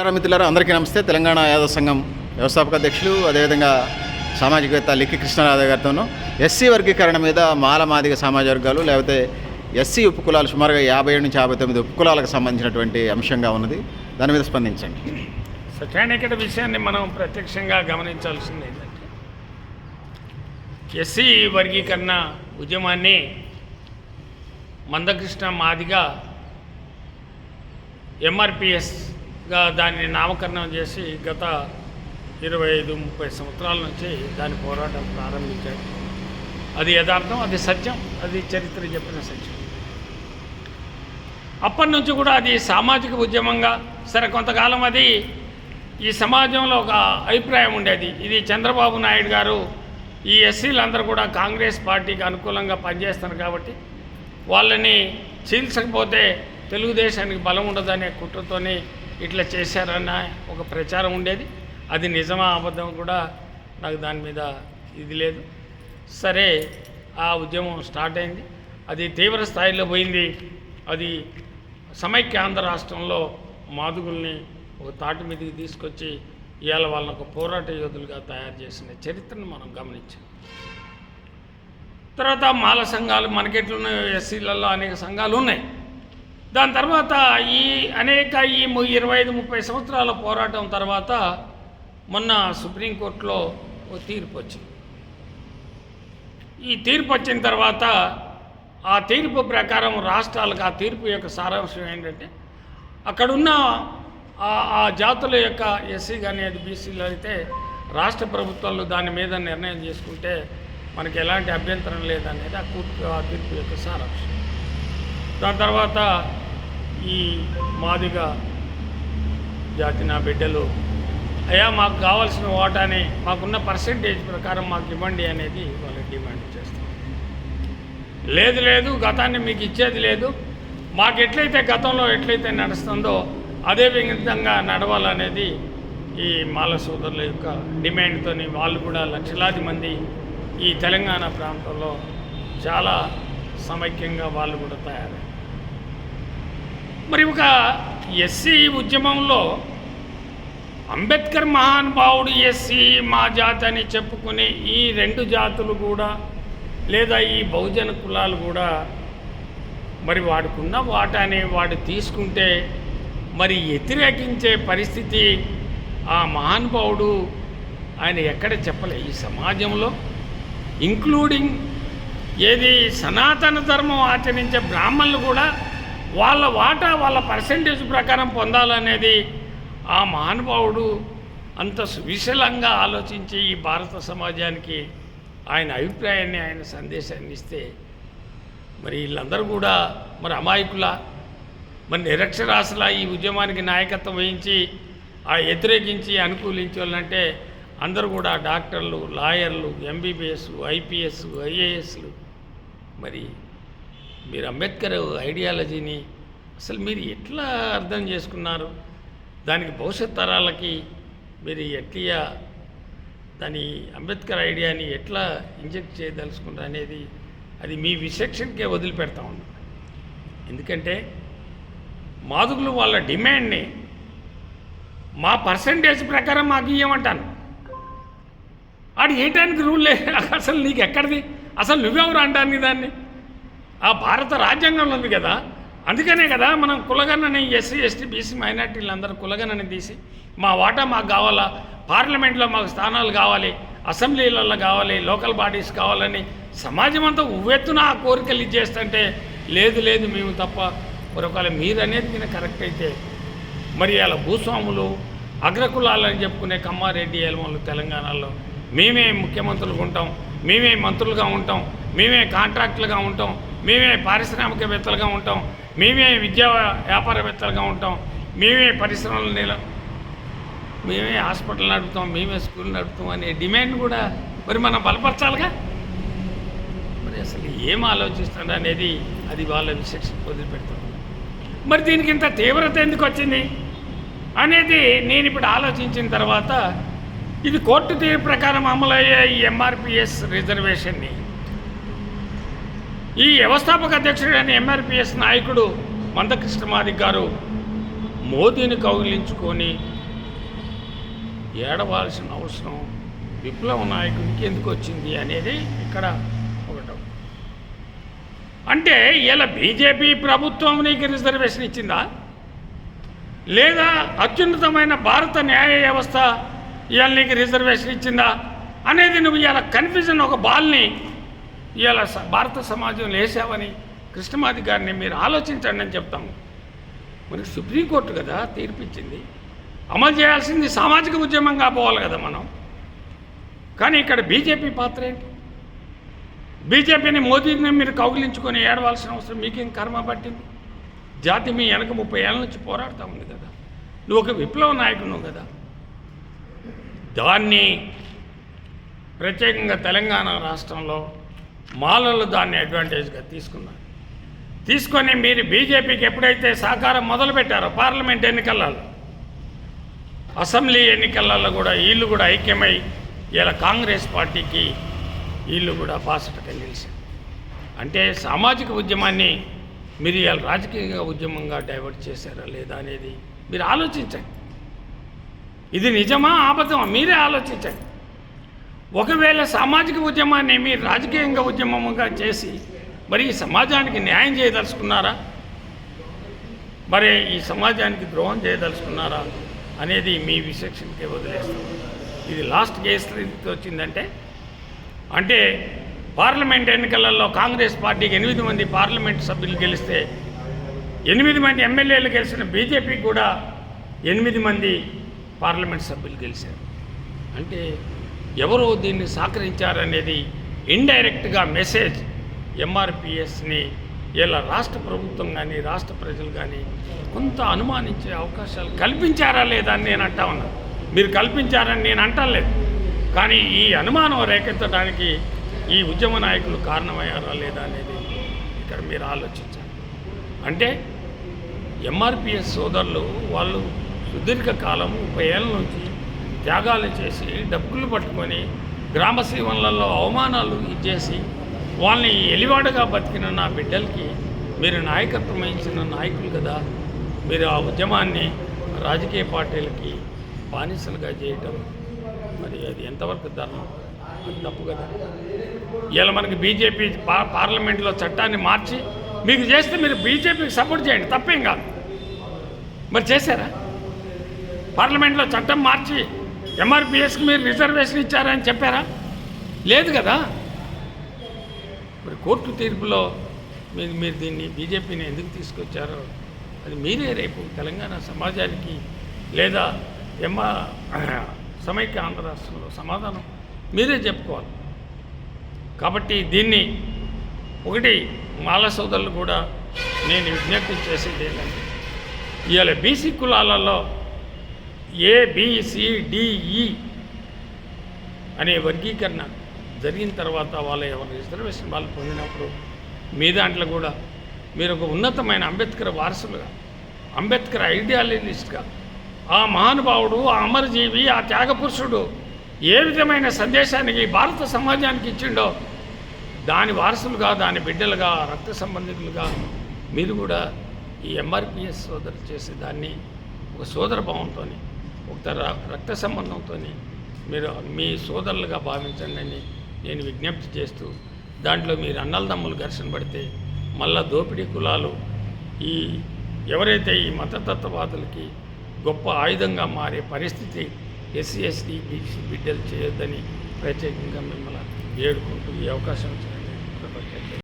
నమస్కారం మిత్రులారా అందరికీ నమస్తే. తెలంగాణ యాదవ సంఘం వ్యవస్థాపక అధ్యక్షులు అదేవిధంగా సామాజికవేత్త లిక్కి కృష్ణారాధ గారితోనూ ఎస్సీ వర్గీకరణ మీద మాల మాదిగ సమాజ వర్గాలు లేకపోతే ఎస్సీ ఉపకులాలు సుమారుగా యాభై ఏడు నుంచి యాభై తొమ్మిది ఉపకులాలకు సంబంధించినటువంటి అంశంగా ఉన్నది. దాని మీద స్పందించండి. సత్యానికట విషయాన్ని మనం ప్రత్యక్షంగా గమనించాల్సింది ఏంటంటే ఎస్సీ వర్గీకరణ ఉద్యమాన్ని మందకృష్ణ మాదిగా ఎంఆర్పిఎస్ దాన్ని నామకరణం చేసి గత ఇరవై ఐదు ముప్పై సంవత్సరాల నుంచి దాని పోరాటం ప్రారంభించారు. అది యథార్థం అది సత్యం అది చరిత్ర చెప్పిన సత్యం. అప్పటి నుంచి కూడా అది సామాజిక ఉద్యమంగా సరే కొంతకాలం అది ఈ సమాజంలో ఒక అభిప్రాయం ఉండేది. ఇది చంద్రబాబు నాయుడు గారు ఈ ఎస్సీలందరూ కూడా కాంగ్రెస్ పార్టీకి అనుకూలంగా పనిచేస్తారు కాబట్టి వాళ్ళని చీల్చకపోతే తెలుగుదేశానికి బలం ఉండదనే కుట్రతోనే ఇట్లా చేశారన్న ఒక ప్రచారం ఉండేది. అది నిజమా అబద్ధం కూడా నాకు దాని మీద ఇది లేదు. సరే ఆ ఉద్యమం స్టార్ట్ అయింది. అది తీవ్ర స్థాయిలో పోయింది. అది సమైక్య ఆంధ్ర రాష్ట్రంలో మాదుగుల్ని ఒక తాటి మీదకి తీసుకొచ్చి ఇవాళ వాళ్ళని ఒక పోరాట యోధులుగా తయారు చేసిన చరిత్రను మనం గమనించాం. తర్వాత మాల సంఘాలు మనకెట్లున్న ఎస్సీలలో అనేక సంఘాలు ఉన్నాయి. దాని తర్వాత ఈ అనేక ఈ ఇరవై ఐదు ముప్పై సంవత్సరాల పోరాటం తర్వాత మొన్న సుప్రీంకోర్టులో ఓ తీర్పు వచ్చింది. ఈ తీర్పు వచ్చిన తర్వాత ఆ తీర్పు ప్రకారం రాష్ట్రాలకు ఆ తీర్పు యొక్క సారాంశం ఏంటంటే అక్కడున్న ఆ- ఆ జాతుల యొక్క ఎస్సీ కానీ అది బీసీలు అయితే రాష్ట్ర ప్రభుత్వాలు దాని మీద నిర్ణయం చేసుకుంటే మనకి ఎలాంటి అభ్యంతరం లేదనేది ఆ కూర్పు ఆ తీర్పు యొక్క సారాంశం. దాని తర్వాత ఈ మాదిగా జాతి నా బిడ్డలు అయ్యా మాకు కావాల్సిన ఓటాని మాకున్న పర్సంటేజ్ ప్రకారం మాకు ఇవ్వండి అనేది వాళ్ళు డిమాండ్ చేస్తారు. లేదు లేదు గతాన్ని మీకు ఇచ్చేది లేదు. మాకు ఎట్లయితే గతంలో ఎట్లయితే నడుస్తుందో అదే విధంగా నడవాలనేది ఈ మాల సోదరుల యొక్క డిమాండ్తోని వాళ్ళు కూడా లక్షలాది మంది ఈ తెలంగాణ ప్రాంతంలో చాలా సమైక్యంగా వాళ్ళు కూడా తయారయ్యారు. మరి ఒక ఎస్సీ ఉద్యమంలో అంబేద్కర్ మహానుభావుడు ఎస్సీ మా జాతి అని చెప్పుకునే ఈ రెండు జాతులు కూడా లేదా ఈ బహుజన కులాలు కూడా మరి వాడుకున్న వాటాని వాడు తీసుకుంటే మరి వ్యతిరేకించే పరిస్థితి ఆ మహానుభావుడు ఆయన ఎక్కడ చెప్పలే ఈ సమాజంలో ఇంక్లూడింగ్ ఏది సనాతన ధర్మం ఆచరించే బ్రాహ్మణులు కూడా వాళ్ళ వాటా వాళ్ళ పర్సంటేజ్ ప్రకారం పొందాలనేది ఆ మహానుభావుడు అంత సువిశలంగా ఆలోచించి ఈ భారత సమాజానికి ఆయన అభిప్రాయాన్ని ఆయన సందేశాన్ని ఇస్తే మరి వీళ్ళందరూ కూడా మరి అమాయకుల మరి నిరక్షరాస్యుల ఈ ఉద్యమానికి నాయకత్వం వహించి ఆ వ్యతిరేకించి అనుకూలించాలంటే అందరూ కూడా డాక్టర్లు లాయర్లు ఎంబీబీఎస్ ఐపీఎస్ ఐఏఎస్లు మరి మీరు అంబేద్కర్ ఐడియాలజీని అసలు మీరు ఎట్లా అర్థం చేసుకున్నారు? దానికి భవిష్యత్ తరాలకి మీరు ఎట్లా దాని అంబేద్కర్ ఐడియాని ఎట్లా ఇంజెక్ట్ చేయదలుచుకున్నారు అనేది అది మీ విచక్షణకే వదిలిపెడతా ఉన్నాం. ఎందుకంటే మాదుగులు వాళ్ళ డిమాండ్ని మా పర్సంటేజ్ ప్రకారం మాకు ఇవ్వమంటాను ఆడు వేయటానికి రూల్ లేదు అసలు నీకు ఎక్కడిది? అసలు నువ్వెవరు అంటాను దాన్ని? ఆ భారత రాజ్యాంగంలో ఉంది కదా. అందుకనే కదా మనం కులగణని ఎస్సీ ఎస్టీ బీసీ మైనార్టీలు అందరూ కులగణని తీసి మా వాటా మాకు కావాలా పార్లమెంట్లో మాకు స్థానాలు కావాలి అసెంబ్లీలలో కావాలి లోకల్ బాడీస్ కావాలని సమాజం అంతా ఉవ్వెత్తున ఆ కోరికలు ఇచ్చేస్తుంటే లేదు లేదు మేము తప్ప మరి ఒకవేళ మీరు అనేది మీరు కరెక్ట్ అయితే మరి అలా భూస్వాములు అగ్రకులాలని చెప్పుకునే కమ్మారెడ్డి ఎల్మలు తెలంగాణలో మేమే ముఖ్యమంత్రులుగా ఉంటాం మేమే మంత్రులుగా ఉంటాం మేమే కాంట్రాక్టులుగా ఉంటాం మేమే పారిశ్రామికవేత్తలుగా ఉంటాం. మేమే విద్యా వ్యాపారవేత్తలుగా ఉంటాం. మేమే పరిశ్రమలు నిల మేమే హాస్పిటల్ నడుపుతాం మేమే స్కూల్ నడుపుతాం అనే డిమాండ్ కూడా మరి మనం బలపరచాలిగా? మరి అసలు ఏం ఆలోచిస్తుంది అనేది అది వాళ్ళ విశేషం వదిలిపెడతాం. మరి దీనికి ఇంత తీవ్రత ఎందుకు వచ్చింది? అనేది నేను ఇప్పుడు ఆలోచించిన తర్వాత ఇది కోర్టు తీర్పు ప్రకారం అమలయ్యే ఈ ఎంఆర్పిఎస్ రిజర్వేషన్ని ఈ వ్యవస్థాపక అధ్యక్షుడైన ఎంఆర్పిఎస్ నాయకుడు మందకృష్ణమాది గారు మోదీని కౌగిలించుకొని ఏడవాల్సిన అవసరం విప్లవ నాయకుడికి ఎందుకు వచ్చింది అనేది ఇక్కడ ఒకటం. అంటే ఇలా బీజేపీ ప్రభుత్వం నీకు రిజర్వేషన్ ఇచ్చిందా? లేదా అత్యున్నతమైన భారత న్యాయ వ్యవస్థ ఇవాళ నీకు రిజర్వేషన్ ఇచ్చిందా? అనేది నువ్వు ఇలా కన్ఫ్యూజన్ ఒక బాల్ని ఇవాళ స- భారత సమాజం లేసావని కృష్ణమాది గారిని మీరు ఆలోచించండి అని చెప్తాము మరి సుప్రీంకోర్టు కదా తీర్పిచ్చింది. అమలు చేయాల్సింది సామాజిక ఉద్యమంగా పోవాలి కదా మనం. కానీ ఇక్కడ బీజేపీ పాత్ర ఏంటి? బీజేపీని మోదీని మీరు కౌగిలించుకొని ఏడవలసిన అవసరం మీకేం కర్మ పట్టింది? జాతి మీ వెనక ముప్పై ఏళ్ళ నుంచి పోరాడుతూ ఉంది కదా. నువ్వు ఒక విప్లవ నాయకుడు కదా. దాన్ని ప్రత్యేకంగా తెలంగాణ రాష్ట్రంలో మాలలు దాన్ని అడ్వాంటేజ్గా తీసుకున్నారు. తీసుకొని మీరు బీజేపీకి ఎప్పుడైతే సహకారం మొదలుపెట్టారో పార్లమెంట్ ఎన్నికలలో అసెంబ్లీ ఎన్నికలలో కూడా వీళ్ళు కూడా ఐక్యమై ఇలా కాంగ్రెస్ పార్టీకి వీళ్ళు కూడా బాసటగా నిలిచారు. అంటే సామాజిక ఉద్యమాన్ని మీరు ఇలా రాజకీయ ఉద్యమంగా డైవర్ట్ చేశారా లేదా అనేది మీరు ఆలోచించండి. ఇది నిజమా అబద్ధమా మీరే ఆలోచించండి. ఒకవేళ సామాజిక ఉద్యమాన్ని మీరు రాజకీయంగా ఉద్యమంగా చేసి మరి ఈ సమాజానికి న్యాయం చేయదలుచుకున్నారా? మరి ఈ సమాజానికి ద్రోహం చేయదలుచుకున్నారా అనేది మీ విచక్షణకే వదిలేస్తాం. ఇది లాస్ట్ కేసు వచ్చిందంటే అంటే పార్లమెంట్ ఎన్నికలలో కాంగ్రెస్ పార్టీకి ఎనిమిది మంది పార్లమెంట్ సభ్యులు గెలిస్తే ఎనిమిది మంది ఎమ్మెల్యేలు గెలిచిన బీజేపీకి కూడా ఎనిమిది మంది పార్లమెంట్ సభ్యులు గెలిచారు అంటే ఎవరు దీన్ని సహకరించారనేది ఇండైరెక్ట్గా మెసేజ్ ఎంఆర్పిఎస్ని ఇలా రాష్ట్ర ప్రభుత్వం కానీ రాష్ట్ర ప్రజలు కానీ కొంత అనుమానించే అవకాశాలు కల్పించారా లేదా అని నేను అంటా ఉన్నా. మీరు కల్పించారని నేను అంటలేదు కానీ ఈ అనుమానం రేకెత్తడానికి ఈ ఉద్యమ నాయకులు కారణమయ్యారా లేదా అనేది ఇక్కడ మీరు ఆలోచించాలి. అంటే ఎంఆర్పిఎస్ సోదరులు వాళ్ళు సుదీర్ఘకాలం ముప్పై ఏళ్ళ నుంచి త్యాగాలు చేసి డబ్బులు పట్టుకొని గ్రామ శివన్లలో అవమానాలు ఇచ్చేసి వాళ్ళని ఎలివాడగా బతికిన నా బిడ్డలకి మీరు నాయకత్వం వహించిన నాయకులు కదా మీరు ఆ ఉద్యమాన్ని రాజకీయ పార్టీలకి బానిసలుగా చేయటం. మరి అది ఎంతవరకు ధర్మం? అది తప్పు కదా. ఇలా మనకి బీజేపీ పా పార్లమెంట్లో చట్టాన్ని మార్చి మీకు చేస్తే మీరు బీజేపీకి సపోర్ట్ చేయండి తప్పేం కాదు. మరి చేశారా? పార్లమెంట్లో చట్టం మార్చి ఎంఆర్పిఎస్కి మీరు రిజర్వేషన్ ఇచ్చారని చెప్పారా? లేదు కదా. మరి కోర్టు తీర్పులో మీరు మీరు దీన్ని బీజేపీని ఎందుకు తీసుకొచ్చారో అది మీరే రేపు తెలంగాణ సమాజానికి లేదా ఎంఆ సమైక్య ఆంధ్ర రాష్ట్రంలో సమాధానం మీరే చెప్పుకోవాలి. కాబట్టి దీన్ని ఒకటి మాల సోదరులు కూడా నేను విజ్ఞప్తి చేసేది ఏంటంటే ఇవాళ బీసీ కులాలలో ఏబిసిడిఈ e అనే వర్గీకరణ జరిగిన తర్వాత వాళ్ళ ఎవరి రిజర్వేషన్ వాళ్ళు పొందినప్పుడు మీ దాంట్లో కూడా మీరు ఒక ఉన్నతమైన అంబేద్కర్ వారసులుగా అంబేద్కర్ ఐడియాలజిస్ట్గా ఆ మహానుభావుడు ఆ అమరజీవి ఆ త్యాగపురుషుడు ఏ విధమైన సందేశానికి భారత సమాజానికి ఇచ్చిండో దాని వారసులుగా దాని బిడ్డలుగా రక్త సంబంధితులుగా మీరు కూడా ఈ ఎంఆర్పిఎస్ సోదరు చేసే దాన్ని ఒక సోదర భావంతో ఒక ర- రక్త సంబంధంతో మీరు మీ సోదరులుగా భావించండి అని నేను విజ్ఞప్తి చేస్తూ దాంట్లో మీరు అన్నలదమ్ములు ఘర్షణ పడితే మళ్ళా దోపిడీ కులాలు ఈ ఎవరైతే ఈ మతతత్వవాదులకి గొప్ప ఆయుధంగా మారే పరిస్థితి ఎస్సీ ఎస్టీ బీసీ బిడ్డలు చేయొద్దని ప్రత్యేకంగా మిమ్మల్ని ఏడుకుంటూ ఈ అవకాశం ఇచ్చినందుకు